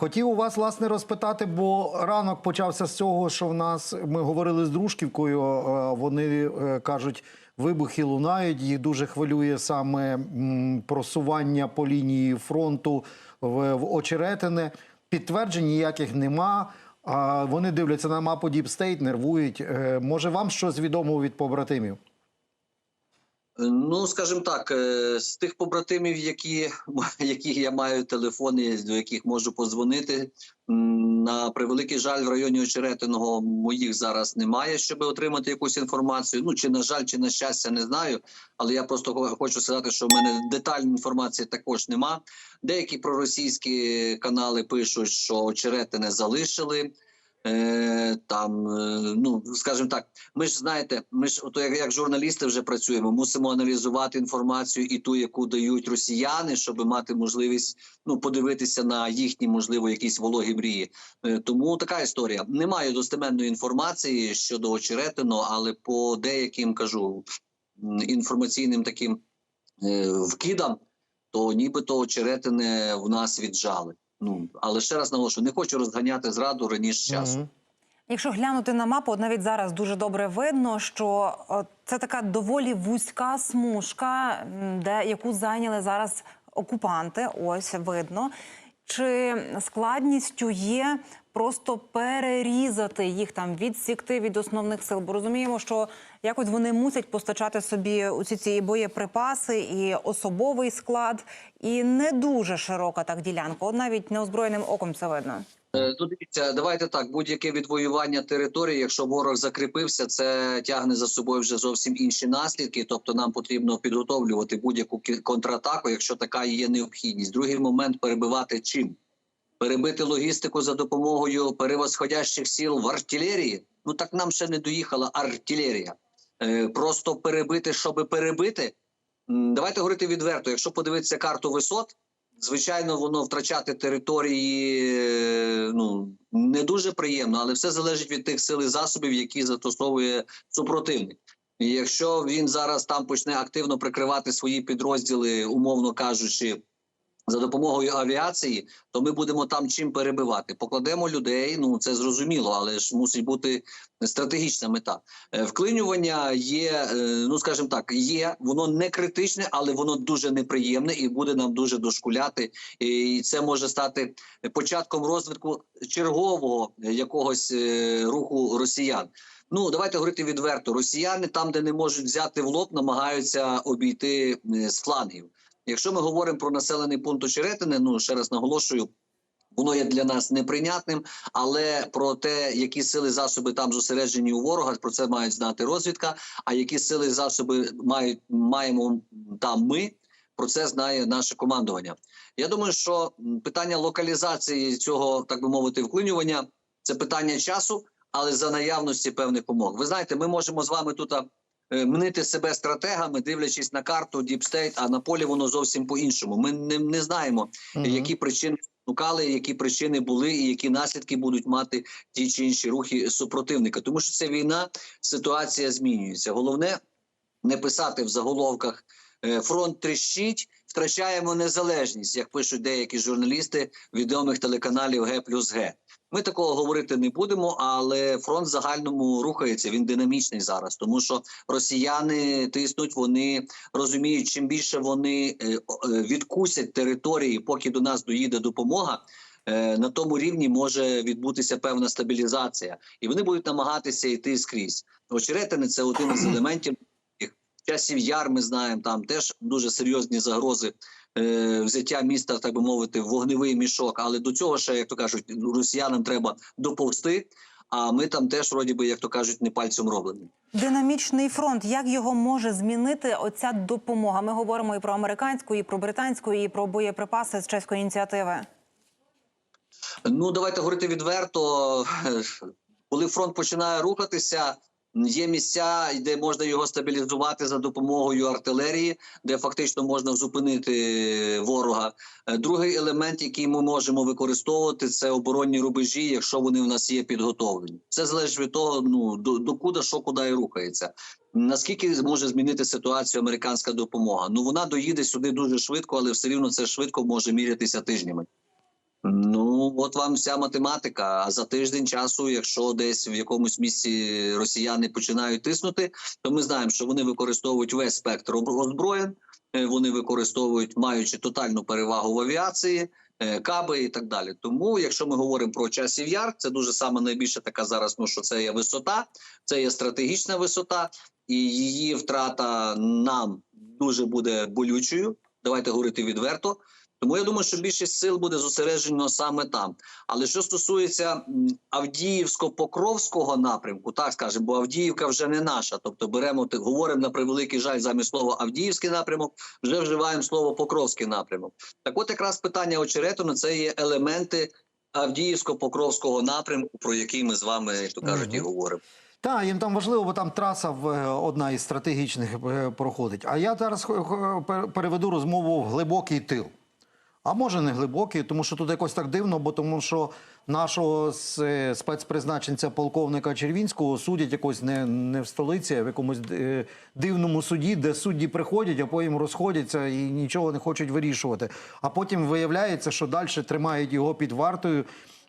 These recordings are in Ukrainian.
Хотів у вас власне розпитати, бо ранок почався з цього, що в нас ми говорили з дружківкою. е, Вони е, кажуть, вибухи лунають. Їх дуже хвилює саме просування по лінії фронту в, Очеретине. Підтверджень ніяких нема. Вони дивляться на мапу State, нервують. Е, Може, вам щось відомо від побратимів? Ну, скажімо так, е, з тих побратимів, які, яких я маю телефони, до яких можу подзвонити, на превеликий жаль, в районі Очеретиного моїх зараз немає, щоб отримати якусь інформацію. Ну чи на жаль, чи на щастя, не знаю. Але я просто хо- хочу сказати, що в мене детальної інформації також нема. Деякі проросійські канали пишуть, що Очеретине залишили. Е, там, е, ну скажімо так, ми ж знаєте, ми ж ото як, як журналісти вже працюємо, мусимо аналізувати інформацію і ту, яку дають росіяни, щоб мати можливість ну подивитися на їхні, можливо, якісь вологі мрії. Е, тому така історія. Немає достеменної інформації щодо очеретино, але по деяким кажу інформаційним таким вкидам, то нібито очеретине в нас віджали. Ну але ще раз наголошую, не хочу розганяти зраду раніше часу. Якщо глянути на мапу, навіть зараз дуже добре видно, що це така доволі вузька смужка, де яку зайняли зараз окупанти. Ось видно. Чи складністю є просто перерізати їх там, відсікти від основних сил? Бо розуміємо, що якось вони мусять постачати собі усі ці боєприпаси і особовий склад, і не дуже широка так ділянка. От навіть неозброєним оком це видно. Е, Ну, дивіться, давайте так. Будь-яке відвоювання території, якщо ворог закріпився, це тягне за собою вже зовсім інші наслідки. Тобто, нам потрібно підготовлювати будь-яку контратаку, якщо така є необхідність. Другий момент перебивати чим перебити логістику за допомогою перевосходящих сил в артилерії. Ну так нам ще не доїхала артилерія. Е, просто перебити, щоб перебити. Давайте говорити відверто. Якщо подивитися карту висот, звичайно, воно втрачати території е, ну не дуже приємно, але все залежить від тих сил і засобів, які застосовує супротивник. І якщо він зараз там почне активно прикривати свої підрозділи, умовно кажучи, за допомогою авіації, то ми будемо там чим перебивати. Покладемо людей. Ну це зрозуміло, але ж мусить бути стратегічна мета. Е, Вклинювання є, е, ну скажімо так, є воно не критичне, але воно дуже неприємне і буде нам дуже дошкуляти. І це може стати початком розвитку чергового якогось е, руху росіян. Ну давайте говорити відверто. Росіяни там, де не можуть взяти в лоб, намагаються обійти з флангів. Якщо ми говоримо про населений пункт Очеретини, ну ще раз наголошую. Воно є для нас неприйнятним, але про те, які сили засоби там зосереджені у ворога, про це мають знати розвідка. А які сили засоби мають маємо там ми, про це знає наше командування. Я думаю, що питання локалізації цього, так би мовити, вклинювання це питання часу, але за наявності певних умов. Ви знаєте, ми можемо з вами тут мнити себе стратегами, дивлячись на карту Діпстейт, а на полі воно зовсім по-іншому. Ми не, не знаємо, Мгм. які причини спонукали, які причини були, і які наслідки будуть мати ті чи інші рухи супротивника. Тому що це війна, ситуація змінюється. Головне не писати в заголовках. е, Фронт тріщить, втрачаємо незалежність, як пишуть деякі журналісти відомих телеканалів Г плюс Г. Ми такого говорити не будемо, але фронт загальному рухається. Він динамічний зараз, тому що росіяни тиснуть. Вони розуміють, чим більше вони е, е, відкусять території, поки до нас доїде допомога. е, На тому рівні може відбутися певна стабілізація, і вони будуть намагатися йти скрізь. Очеретини це один із елементів. Часів яр ми знаємо там теж дуже серйозні загрози е, взяття міста, так би мовити, в вогневий мішок. Але до цього ще, як то кажуть, росіянам треба доповзти. А ми там теж, вроді би, як то кажуть, не пальцем роблені. Динамічний фронт, як його може змінити оця допомога? Ми говоримо і про американську, і про британську, і про боєприпаси з чеської ініціативи. Ну давайте говорити відверто. Коли фронт починає рухатися, є місця, де можна його стабілізувати за допомогою артилерії, де фактично можна зупинити ворога. Е, Другий елемент, який ми можемо використовувати, це оборонні рубежі, якщо вони в нас є підготовлені. Це залежить від того, ну до, до куди що куди і рухається. Наскільки може змінити ситуацію американська допомога? Ну вона доїде сюди дуже швидко, але все рівно це швидко може мірятися тижнями. Ну, от вам вся математика. А за тиждень часу, якщо десь в якомусь місці росіяни починають тиснути, то ми знаємо, що вони використовують весь спектр озброєнь, е, вони використовують, маючи тотальну перевагу в авіації, е, каби і так далі. Тому, якщо ми говоримо про часів яр, це дуже саме найбільше така зараз. Ну що це є висота, це є стратегічна висота, і її втрата нам дуже буде болючою. Давайте говорити відверто. Тому я думаю, що більшість сил буде зосереджено саме там. Але що стосується Авдіївсько-Покровського напрямку, так скажемо, бо Авдіївка вже не наша. Тобто беремо говоримо на превеликий жаль замість слова Авдіївський напрямок, вже вживаємо слово Покровський напрямок. Так, от якраз питання очерету це є елементи Авдіївсько-Покровського напрямку, про який ми з вами, як то кажуть, і говоримо. Так, їм там важливо, бо там траса в е, одна із стратегічних е, проходить. А я зараз переведу розмову в глибокий тил. А може не глибокий, тому що тут якось так дивно, бо тому що нашого е, спецпризначенця полковника Червінського судять якось не, не в столиці, а в якомусь е, дивному суді, де судді приходять, а потім розходяться і нічого не хочуть вирішувати. А потім виявляється, що далі тримають його під вартою.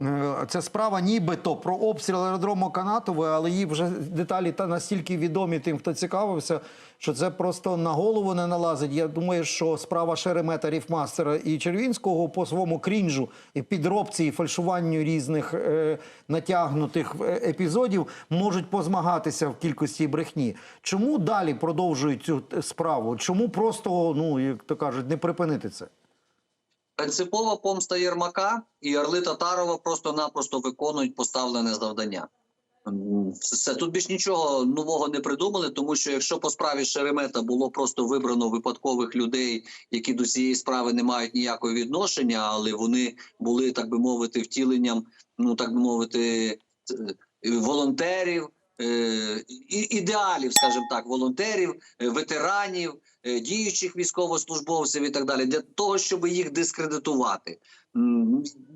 Е, Це справа нібито про обстріл аеродрому Канатове, але її вже деталі та настільки відомі тим, хто цікавився, що це просто на голову не налазить. Я думаю, що справа Шеремета, Ріфмастера і Червінського по своєму крінжу і підробці і фальшуванню різних е, натягнутих е, епізодів можуть позмагатися в кількості брехні. Чому далі продовжують цю справу? Чому просто, ну як то кажуть, не припинити це? Принципова помста Єрмака і Орли Татарова просто-напросто виконують поставлене завдання. Все тут більш нічого нового не придумали, тому що якщо по справі Шеремета було просто вибрано випадкових людей, які до цієї справи не мають ніякого відношення, але вони були, так би мовити, втіленням, ну так би мовити, е, волонтерів. Е, Ідеалів, скажімо так, волонтерів, е, ветеранів, е, діючих військовослужбовців і так далі, для того, щоб їх дискредитувати.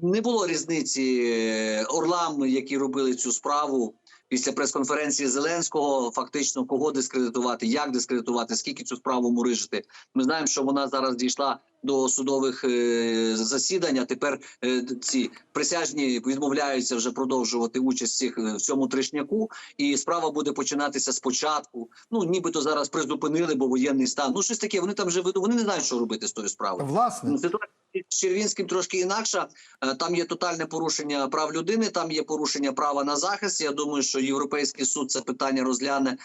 Не було різниці орлам, які робили цю справу після прес-конференції Зеленського. Фактично, кого дискредитувати, як дискредитувати, скільки цю справу мурижити. Ми знаємо, що вона зараз дійшла до судових е, засідань. а Тепер е, ці присяжні відмовляються вже продовжувати участь всіх е, в цьому тришняку, і справа буде починатися спочатку. Ну нібито зараз призупинили, бо воєнний стан. Ну щось таке. Вони там вже ведуть, Вони не знають, що робити з тою справою. Власне. Ну, Ситуація з Червінським трошки інакша. Там є тотальне порушення прав людини, там є порушення права на захист. Я думаю, що Європейський суд це питання розгляне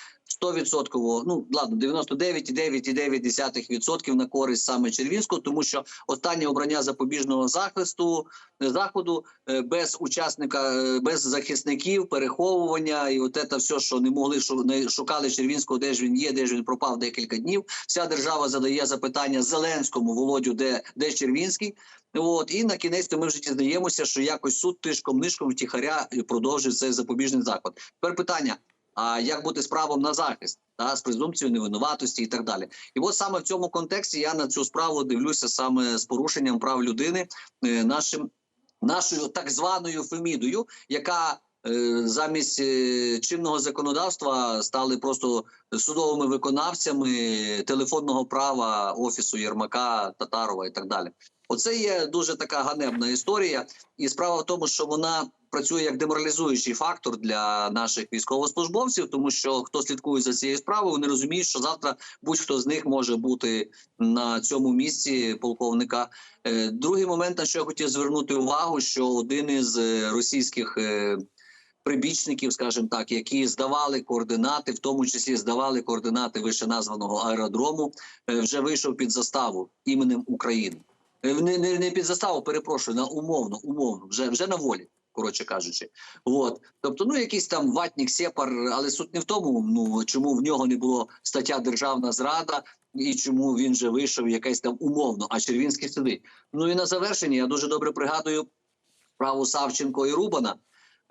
100%, ну ладно, 99,9,9% на користь саме Червінського, тому що останнє обрання запобіжного захисту е, заходу е, без учасника, е, без захисників, переховування і от це все, що не могли не шукали Червінського, де ж він є, де ж він пропав декілька днів. Вся держава задає запитання Зеленському Володю, де, де Червінський. От і на кінець ми вже дізнаємося, що якось суд тишком нишком втіхаря продовжує цей запобіжний заход. Тепер питання: а як бути з правом на захист та з презумпцією невинуватості і так далі? І от саме в цьому контексті я на цю справу дивлюся саме з порушенням прав людини е, нашим нашою так званою Фемідою, яка е, замість е, чинного законодавства стали просто судовими виконавцями телефонного права офісу Єрмака, Татарова і так далі. Оце є дуже така ганебна історія, і справа в тому, що вона працює як деморалізуючий фактор для наших військовослужбовців, тому що хто слідкує за цією справою, вони розуміють, що завтра будь-хто з них може бути на цьому місці полковника. Е, Другий момент, на що я хотів звернути увагу, що один із е, російських е, прибічників, скажімо так, які здавали координати, в тому числі здавали координати вищеназваного аеродрому, вже вийшов під заставу іменем України. Не, не, не під заставу, перепрошую, на умовно, умовно, вже, вже на волі. Коротше кажучи, от тобто, ну якийсь там ватнік сепар, але суть не в тому, ну чому в нього не було стаття державна зрада, і чому він же вийшов якась там умовно, а Червінський сидить. Ну і на завершення я дуже добре пригадую справу Савченко і Рубана.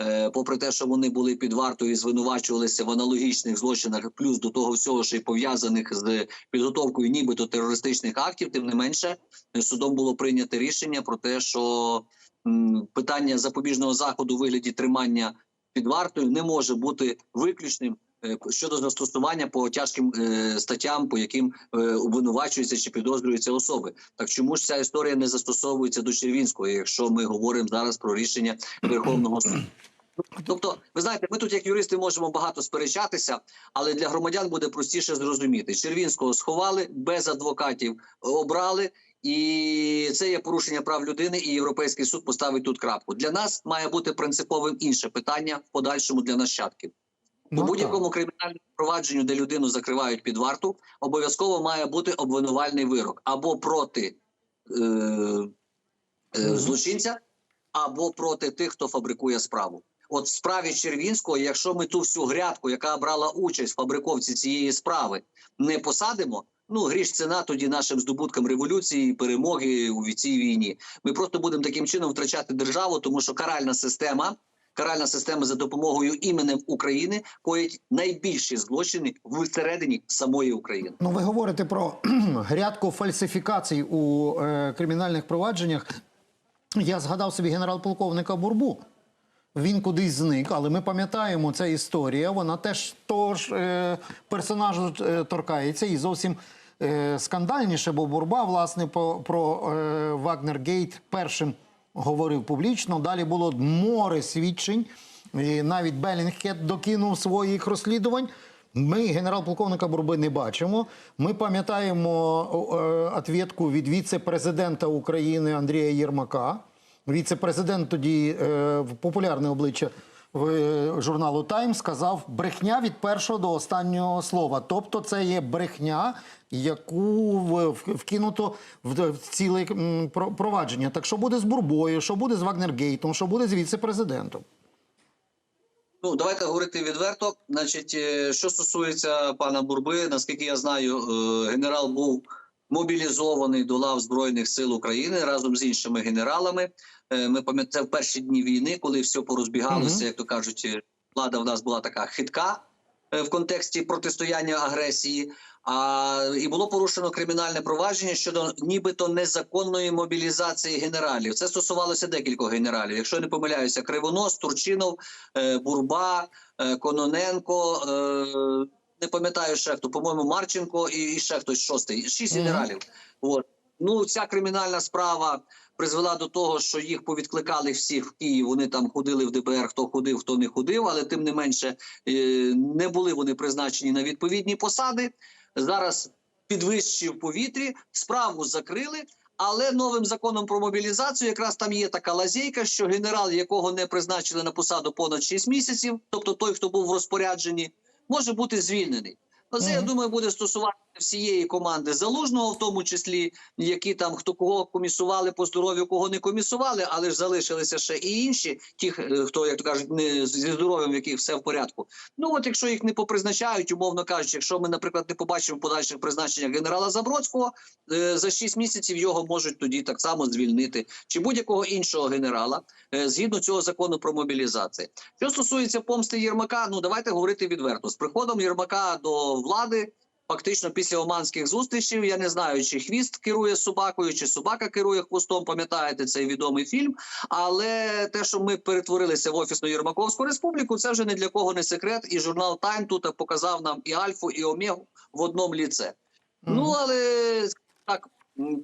Е, попри те, що вони були під вартою і звинувачувалися в аналогічних злочинах, плюс до того всього, що й пов'язаних з підготовкою нібито терористичних актів, тим не менше, судом було прийнято рішення про те, що питання запобіжного заходу у вигляді тримання під вартою не може бути виключним е, щодо застосування по тяжким е, статтям, по яким е, обвинувачуються чи підозрюються особи. Так чому ж ця історія не застосовується до Червінського, якщо ми говоримо зараз про рішення Верховного суду? Тобто, ви знаєте, ми тут, як юристи, можемо багато сперечатися, але для громадян буде простіше зрозуміти. Червінського сховали без адвокатів, обрали, і це є порушення прав людини. І європейський суд поставить тут крапку. Для нас має бути принциповим інше питання в подальшому для нащадків. Ну, У будь-якому кримінальному провадженню, де людину закривають під варту, обов'язково має бути обвинувальний вирок або проти е, е, злочинця, або проти тих, хто фабрикує справу. От в справі Червінського, якщо ми ту всю грядку, яка брала участь в фабриковці цієї справи, не посадимо. Ну, гріш ціна тоді нашим здобуткам революції, перемоги у цій війні. Ми просто будемо таким чином втрачати державу, тому що каральна система, каральна система за допомогою іменем України коїть найбільші злочини всередині самої України. Ну, ви говорите про грядку фальсифікацій у е, кримінальних провадженнях. Я згадав собі генерал-полковника Бурбу. Він кудись зник, але ми пам'ятаємо, ця історія. Вона теж того е, персонажу е, торкається і зовсім скандальніше, бо Бурба, власне, про е, Вагнергейт першим говорив публічно. Далі було море свідчень. І навіть Белінгхед докинув своїх розслідувань. Ми генерал-полковника Бурби не бачимо. Ми пам'ятаємо е, від віце-президента України Андрія Єрмака. Віце-президент тоді е, популярне обличчя е, журналу Тайм сказав брехня від першого до останнього слова. Тобто, це є брехня, яку в- в- вкинуто в, в ціле провадження. Так що буде з Бурбою, що буде з Вагнергейтом, що буде з віце-президентом? Ну, давайте говорити відверто. Значить, е, що стосується пана Бурби, наскільки я знаю, е, генерал був мобілізований до лав Збройних сил України разом з іншими генералами. Е, Ми пам'ятаємо в перші дні війни, коли все порозбігалося, Мгм. як то кажуть, е, влада в нас була така хитка е, в контексті протистояння агресії. А і було порушено кримінальне провадження щодо нібито незаконної мобілізації генералів. Це стосувалося декількох генералів. Якщо не помиляюся, Кривонос, Турчинов, Бурба, Кононенко. Не пам'ятаю ще хто, по-моєму, Марченко і, і ще хтось шостий. Шість генералів. От. Ну, ця кримінальна справа призвела до того, що їх повідкликали всіх в Київ. Вони там ходили в ДБР, хто ходив, хто не ходив, але тим не менше е, не були вони призначені на відповідні посади. Зараз підвищі в повітрі, справу закрили. Але новим законом про мобілізацію якраз там є така лазейка, що генерал, якого не призначили на посаду понад 6 місяців, тобто той, хто був в розпорядженні, може бути звільнений. Ну, це, я думаю, буде стосуватися всієї команди залужного, в тому числі які там хто кого комісували по здоров'ю, кого не комісували, але ж залишилися ще і інші, ті, е, хто як то кажуть, не зі здоров'ям, в яких все в порядку. Ну от якщо їх не попризначають, умовно кажучи, якщо ми, наприклад, не побачимо подальших призначеннях генерала Забродського, е, за 6 місяців його можуть тоді так само звільнити, чи будь-якого іншого генерала е, згідно цього закону про мобілізацію. Що стосується помсти Єрмака, ну давайте говорити відверто. З приходом Єрмака до влади. Фактично після оманських зустрічей я не знаю, чи хвіст керує собакою, чи собака керує хвостом. Пам'ятаєте цей відомий фільм. Але те, що ми перетворилися в офісну Єрмаковську республіку, це вже не для кого не секрет. І журнал Тайм тут показав нам і Альфу, і Омегу в одному ліце. Ну але так.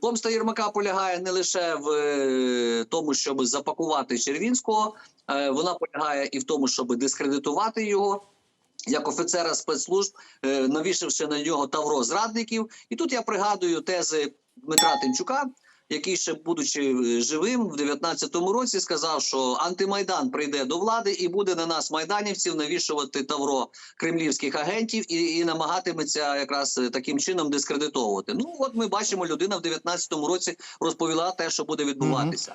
Помста Єрмака полягає не лише в е, тому, щоб запакувати Червінського, е, вона полягає і в тому, щоб дискредитувати його як офіцера спецслужб, е, навішавши на нього тавро зрадників. І тут я пригадую тези Дмитра Тимчука, який ще будучи е, живим в 19-му році, сказав, що антимайдан прийде до влади і буде на нас майданівців навішувати тавро кремлівських агентів і, і намагатиметься якраз е, таким чином дискредитовувати. Ну от ми бачимо, людина в 19-му році розповіла те, що буде відбуватися.